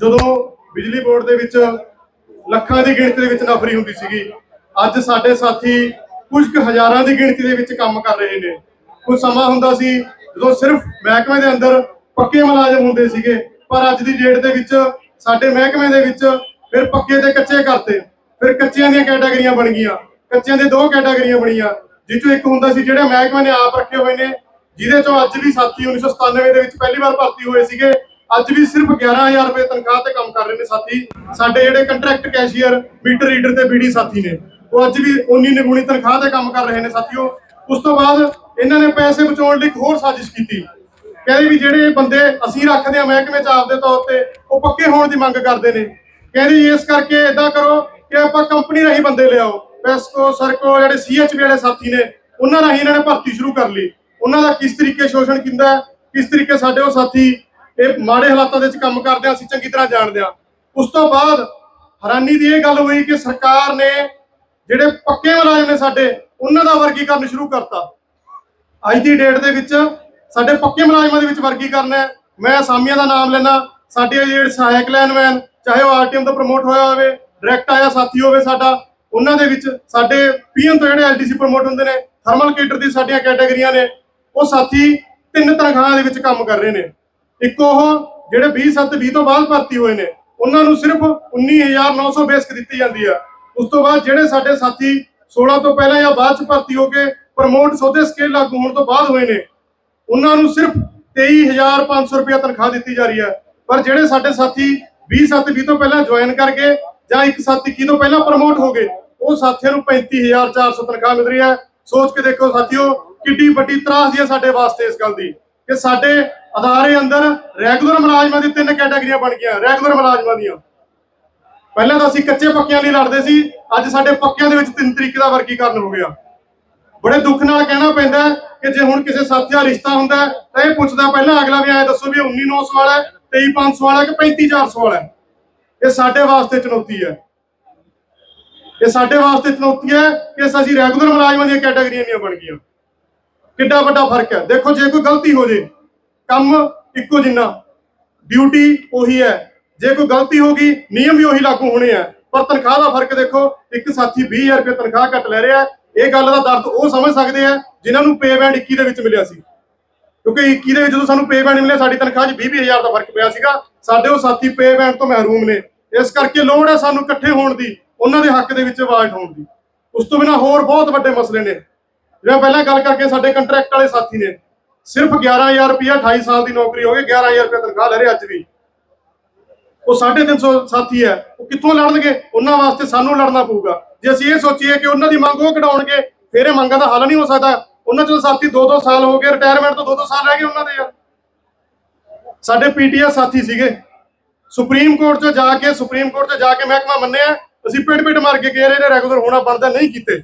ਜਦੋਂ ਬਿਜਲੀ ਬੋਰਡ ਦੇ ਵਿੱਚ ਲੱਖਾਂ ਦੀ ਗਿਣਤੀ ਦੇ ਵਿੱਚ ਨਫਰੀ ਹੁੰਦੀ ਸੀਗੀ, ਅੱਜ ਸਾਡੇ ਸਾਥੀ ਕੁਝ ਕੁ ਹਜ਼ਾਰਾਂ ਦੀ ਗਿਣਤੀ ਦੇ ਵਿੱਚ ਕੰਮ ਕਰ ਰਹੇ ਨੇ। ਕੁਝ ਸਮਾਂ ਹੁੰਦਾ ਸੀ ਜਦੋਂ ਸਿਰਫ ਮਹਿਕਮੇ ਦੇ ਅੰਦਰ ਪੱਕੇ ਮੁਲਾਜ਼ਮ ਹੁੰਦੇ ਸੀਗੇ, ਪਰ ਅੱਜ ਦੀ ਡੇਟ ਦੇ ਵਿੱਚ ਸਾਡੇ ਮਹਿਕਮੇ ਦੇ ਵਿੱਚ ਫਿਰ ਪੱਕੇ ਤੇ ਕੱਚੇ ਕਰਤੇ। ਫਿਰ ਕੱਚਿਆਂ ਦੀਆਂ ਕੈਟਾਗਰੀਆਂ ਬਣ ਗਈਆਂ। ਕੱਚਿਆਂ ਦੇ ਦੋ ਕੈਟਾਗਰੀਆਂ ਬਣੀਆਂ। ਜਿਸ ਚੋਂ ਇੱਕ ਹੁੰਦਾ ਸੀ ਜਿਹੜੇ ਮਹਿਕਮੇ ਨੇ ਆਪ ਰੱਖੇ ਹੋਏ ਨੇ, ਜਿਹਦੇ ਚੋਂ ਅੱਜ ਵੀ ਸਾਥੀ 1997 ਦੇ ਵਿੱਚ ਪਹਿਲੀ ਵਾਰ ਭਰਤੀ ਹੋਏ ਸੀਗੇ। ਅੱਜ ਵੀ ਸਿਰਫ 11000 ਰੁਪਏ ਤਨਖਾਹ ਤੇ ਕੰਮ ਕਰ ਰਹੇ ਨੇ ਸਾਥੀ। ਸਾਡੇ ਜਿਹੜੇ ਕੰਟਰੈਕਟ ਕੈਸ਼ੀਅਰ ਮੀਟਰ ਰੀਡਰ ਤੇ ਬੀਡੀ ਸਾਥੀ ਨੇ, ਉਹ ਅੱਜ ਵੀ ਉਨੀ ਨਿਗੁਣੀ ਤਨਖਾਹ ਤੇ ਕੰਮ ਕਰ ਰਹੇ ਨੇ ਸਾਥੀਓ। ਉਸ ਤੋਂ ਬਾਅਦ ਇਹਨਾਂ ਨੇ ਪੈਸੇ ਬਚਾਉਣ ਲਈ ਇੱਕ ਹੋਰ ਸਾਜ਼ਿਸ਼ ਕੀਤੀ। ਕਹਿੰਦੇ ਵੀ ਜਿਹੜੇ ਬੰਦੇ ਅਸੀਂ ਰੱਖਦੇ ਆ ਮਹਿਕਮੇ ਚ ਆਪਦੇ ਤੌਰ ਤੇ, ਉਹ ਪੱਕੇ ਹੋਣ ਦੀ ਮੰਗ ਕਰਦੇ ਨੇ। ਕਹਿੰਦੇ ਇਸ ਕਰਕੇ ਇਦਾਂ ਕਰੋ ਕਿ ਆਪਾਂ ਕੰਪਨੀ ਰਾਹੀਂ ਬੰਦੇ ਲਿਆਓ। ਪੈਸਕੋ, ਸਰਕੋ, ਜਿਹੜੇ ਸੀਐਚਬੀ ਵਾਲੇ ਸਾਥੀ ਨੇ, ਉਹਨਾਂ ਰਾਹੀਂ ਇਹਨਾਂ ਨੇ ਭਰਤੀ ਸ਼ੁਰੂ ਕਰ ਲਈ। ਉਹਨਾਂ ਦਾ ਕਿਸ ਤਰੀਕੇ ਸ਼ੋਸ਼ਣ ਕਿੰਦਾ ਕਿਸ ਤਰੀਕੇ ਸਾਡੇ ਉਹ ਸਾਥੀ ਇਹ ਮਾੜੇ ਹਾਲਾਤਾਂ ਦੇ ਵਿੱਚ ਕੰਮ ਕਰਦੇ ਆ, ਅਸੀਂ ਚੰਗੀ ਤਰ੍ਹਾਂ ਜਾਣਦੇ ਆ। ਉਸ ਤੋਂ ਬਾਅਦ ਹੈਰਾਨੀ ਦੀ ਇਹ ਗੱਲ ਹੋਈ ਕਿ ਸਰਕਾਰ ਨੇ ਜਿਹੜੇ ਪੱਕੇ ਮੁਲਾਜ਼ਮ ਨੇ ਸਾਡੇ, ਉਹਨਾਂ ਦਾ ਵਰਗੀਕਰਨ ਸ਼ੁਰੂ ਕਰਤਾ। ਅੱਜ ਦੀ ਡੇਟ ਦੇ ਵਿੱਚ ਸਾਡੇ ਪੱਕੇ ਮੁਲਾਜ਼ਮਾਂ ਦੇ ਵਿੱਚ ਵਰਗੀਕਰਨ ਹੈ। ਮੈਂ ਅਸਾਮੀਆਂ ਦਾ ਨਾਮ ਲੈਣਾ ਸਾਡੇ ਜਿਹੜੇ ਸਹਾਇਕ ਲਾਈਨਮੈਨ ਚਾਹੇ ਉਹ ਆਰਟੀਐਮ ਤੋਂ ਪ੍ਰਮੋਟ ਹੋਇਆ ਹੋਵੇ ਡਾਇਰੈਕਟ ਆਇਆ ਸਾਥੀ ਹੋਵੇ ਸਾਡਾ, ਉਹਨਾਂ ਦੇ ਵਿੱਚ ਸਾਡੇ ਪੀਐਨ ਤੋਂ ਜਿਹੜੇ ਐਲਡੀਸੀ ਪ੍ਰਮੋਟ ਹੁੰਦੇ ਨੇ ਥਰਮਲ ਕੇਟਰ ਦੀ ਸਾਡੀਆਂ ਕੈਟਾਗਰੀਆਂ ਨੇ, ਉਹ ਸਾਥੀ ਤਿੰਨ ਤਨਖਾਹਾਂ ਦੇ ਵਿੱਚ ਕੰਮ ਕਰ ਰਹੇ ਨੇ। ਇੱਕ ਉਹ ਜਿਹੜੇ 20 7 20 ਤੋਂ ਬਾਅਦ ਭਰਤੀ ਹੋਏ ਨੇ, ਉਹਨਾਂ ਨੂੰ ਸਿਰਫ 19900 ਬੇਸਕ ਦਿੱਤੀ ਜਾਂਦੀ ਹੈ ਉਸ ਤੋਂ ਬਾਅਦ ਜਿਹੜੇ ਸਾਡੇ ਸਾਥੀ 16 ਤੋਂ ਪਹਿਲਾਂ ਜਾਂ ਬਾਅਦ ਚ ਭਰਤੀ ਹੋ ਕੇ ਪ੍ਰਮੋਟ ਸੌਦੇ ਸਕੇਲ ਲਾਗੂ ਹੋਣ ਤੋਂ ਬਾਅਦ ਹੋਏ ਨੇ, ਉਹਨਾਂ ਨੂੰ ਸਿਰਫ 23500 ਰੁਪਏ ਤਨਖਾਹ ਦਿੱਤੀ ਜਾ ਰਹੀ ਹੈ ਪਰ ਜਿਹੜੇ ਸਾਡੇ ਸਾਥੀ 20 7 20 ਤੋਂ ਪਹਿਲਾਂ ਜੁਆਇਨ ਕਰਕੇ ਜਾਂ ਇੱਕ ਸਾਥੀ ਕੀ ਤੋਂ ਪਹਿਲਾਂ ਪ੍ਰਮੋਟ ਹੋ ਗਏ, ਉਹ ਸਾਥੀਆਂ ਨੂੰ 35400 ਤਨਖਾਹ ਮਿਲ ਰਹੀ ਹੈ ਸੋਚ ਕੇ ਦੇਖੋ ਸਾਥੀਓ, ਕਿੱਡੀ ਵੱਡੀ ਤਰਾਸ ਦੀ ਹੈ ਸਾਡੇ ਵਾਸਤੇ ਇਸ ਗੱਲ ਦੀ। ਕਿ ਸਾਡੇ ਅਦਾਰੇ ਅੰਦਰ ਰੈਗੂਲਰ ਮੁਲਾਜ਼ਮਾਂ ਦੀ ਤਿੰਨ ਕੈਟਾਗਰੀਆਂ ਬਣ ਗਈਆਂ ਰੈਗੂਲਰ ਮੁਲਾਜ਼ਮਾਂ ਦੀਆਂ। ਪਹਿਲਾਂ ਤਾਂ ਅਸੀਂ ਕੱਚੇ ਪੱਕਿਆਂ ਲਈ ਲੜਦੇ ਸੀ, ਅੱਜ ਸਾਡੇ ਪੱਕਿਆਂ ਦੇ ਵਿੱਚ ਤਿੰਨ ਤਰੀਕੇ ਦਾ ਵਰਗੀਕਰਨ ਹੋ ਗਿਆ। ਬੜੇ ਦੁੱਖ ਨਾਲ ਕਹਿਣਾ ਪੈਂਦਾ ਕਿ ਜੇ ਹੁਣ ਕਿਸੇ ਸਾਥੀ ਦਾ ਰਿਸ਼ਤਾ ਹੁੰਦਾ ਤਾਂ ਇਹ ਪੁੱਛਦਾ ਪਹਿਲਾਂ ਅਗਲਾ ਵੀ ਐ ਦੱਸੋ ਵੀ 19900 ਵਾਲਾ ਹੈ 23500 ਵਾਲਾ ਹੈ ਕਿ 35400 ਵਾਲਾ ਹੈ? ਇਹ ਸਾਡੇ ਵਾਸਤੇ ਚੁਣੌਤੀ ਹੈ। ਇਹ ਸਾਡੇ ਵਾਸਤੇ ਚੁਣੌਤੀ ਹੈ ਕਿ ਅਸੀਂ ਰੈਗੂਲਰ ਮੁਲਾਜ਼ਮਾਂ ਦੀਆਂ ਕੈਟਾਗਰੀਆਂ ਨਹੀਂ ਬਣ ਗਈਆਂ। ਕਿੱਡਾ ਵੱਡਾ ਫ਼ਰਕ ਹੈ। ਦੇਖੋ, ਜੇ ਕੋਈ ਗਲਤੀ ਹੋ ਜੇ, ਕੰਮ ਇੱਕੋ ਜਿੰਨਾ, ਡਿਊਟੀ ਉਹੀ ਹੈ। ਜੇ ਕੋਈ ਗਲਤੀ ਹੋ ਗਈ, ਨਿਯਮ ਵੀ ਉਹੀ ਲਾਗੂ ਹੋਣੇ ਆ। ਪਰ ਤਨਖਾਹ ਦਾ ਫ਼ਰਕ ਦੇਖੋ, ਇੱਕ ਸਾਥੀ 20000 ਰੁਪਏ ਤਨਖਾਹ ਘੱਟ ਲੈ ਰਿਹਾ ਇਹ ਗੱਲ ਦਾ ਦਰਦ ਉਹ ਸਮਝ ਸਕਦੇ ਆ ਜਿਨ੍ਹਾਂ ਨੂੰ ਪੇ ਬੈਂਡ 21 ਦੇ ਵਿੱਚ ਮਿਲਿਆ ਸੀ। ਕਿਉਂਕਿ 21 ਦੇ ਵਿੱਚ ਜਦੋਂ ਸਾਨੂੰ ਪੇ ਬੈਂਡ ਮਿਲਿਆ, ਸਾਡੀ ਤਨਖਾਹ 'ਚ 20 ਹਜ਼ਾਰ ਦਾ ਫ਼ਰਕ ਪਿਆ ਸੀਗਾ। ਸਾਡੇ ਉਹ ਸਾਥੀ ਪੇ ਬੈਂਡ ਤੋਂ ਮਹਿਰੂਮ ਨੇ। ਇਸ ਕਰਕੇ ਲੋੜ ਹੈ ਸਾਨੂੰ ਇਕੱਠੇ ਹੋਣ ਦੀ, ਉਹਨਾਂ ਦੇ ਹੱਕ ਦੇ ਵਿੱਚ ਆਵਾਜ਼ ਉਠਾਉਣ ਦੀ। ਉਸ ਤੋਂ ਬਿਨਾ ਹੋਰ ਬਹੁਤ ਵੱਡੇ ਮਸਲੇ ਨੇ। ਜਿਵੇਂ ਪਹਿਲਾਂ ਗੱਲ ਕਰਕੇ ਸਾਡੇ ਕੰਟਰੈਕਟ ਵਾਲੇ ਸਾਥੀ ਨੇ, ਸਿਰਫ 11000 ਰੁਪਇਆ 28 ਸਾਲ ਦੀ ਨੌਕਰੀ ਹੋ ਗਈ 11000 ਰੁਪਏ ਤਨਖਾਹ ਲੈ ਰਹੇ ਅੱਜ ਵੀ। ਉਹ 350 ਸਾਥੀ ਹੈ, ਉਹ ਕਿੱਥੋਂ ਲੜਨਗੇ? ਉਹਨਾਂ ਵਾਸਤੇ ਸਾਨੂੰ ਲੜਨਾ ਪਊਗਾ। ਜੇ ਅਸੀਂ ਇਹ ਸੋਚੀਏ ਕਿ ਉਹਨਾਂ ਦੀ ਮੰਗ ਉਹ ਕਢਾਉਣਗੇ, ਫਿਰ ਇਹ ਮੰਗਾਂ ਦਾ ਹੱਲ ਨਹੀਂ ਹੋ ਸਕਦਾ। ਉਹਨਾਂ ਚੋਂ ਸਾਥੀ 2-2 ਸਾਲ ਹੋ ਗਏ ਰਿਟਾਇਰਮੈਂਟ ਤੋਂ 2-2 ਸਾਲ ਰਹਿ ਗਏ ਉਹਨਾਂ ਦੇ ਯਾਰ। ਸਾਡੇ ਪੀਟੀਆ ਸਾਥੀ ਸੀਗੇ। ਸੁਪਰੀਮ ਕੋਰਟ 'ਚ ਜਾ ਕੇ, ਸੁਪਰੀਮ ਕੋਰਟ 'ਚ ਜਾ ਕੇ ਮਹਿਕਮਾ ਮੰਨਿਆ, ਅਸੀਂ ਪਿੰਡ ਪਿੰਡ ਮਾਰ ਕੇ ਕਹਿ ਰਹੇ ਨੇ ਰੈਗੂਲਰ ਹੋਣਾ ਬਣਦਾ, ਨਹੀਂ ਕੀਤੇ।